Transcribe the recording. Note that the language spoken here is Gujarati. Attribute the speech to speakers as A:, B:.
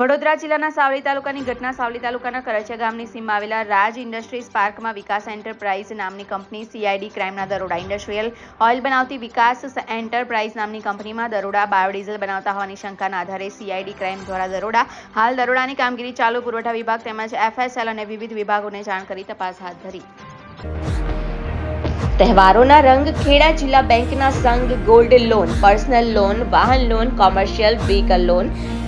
A: વડોદરા જિલ્લાના સાવલી તાલુકાની ઘટના સાવલી તાલુકાના કરચિયા ગામની સીમમાં આવેલા રાજ ઇન્ડસ્ટ્રીઝ પાર્કમાં વિકાસ એન્ટરપ્રાઇઝ નામની કંપની સીઆઈડી ક્રાઇમના દરોડા. ઇન્ડસ્ટ્રીયલ ઓઇલ બનાવતી વિકાસ એન્ટરપ્રાઇઝ નામની કંપનીમાં દરોડા, બાયોડીઝલ બનાવતા હોવાની શંકાના આધારે સીઆઈડી ક્રાઇમ દ્વારા દરોડા. હાલ દરોડાની કામગીરી ચાલુ. પુરવઠા વિભાગ તેમજ એફએસએલ અને વિવિધ વિભાગોને જાણ કરી તપાસ હાથ ધરી. તહેવારોના રંગ ખેડા જિલ્લા બેંકના સંઘ ગોલ્ડ લોન, પર્સનલ લોન, વાહન loan, commercial vehicle loan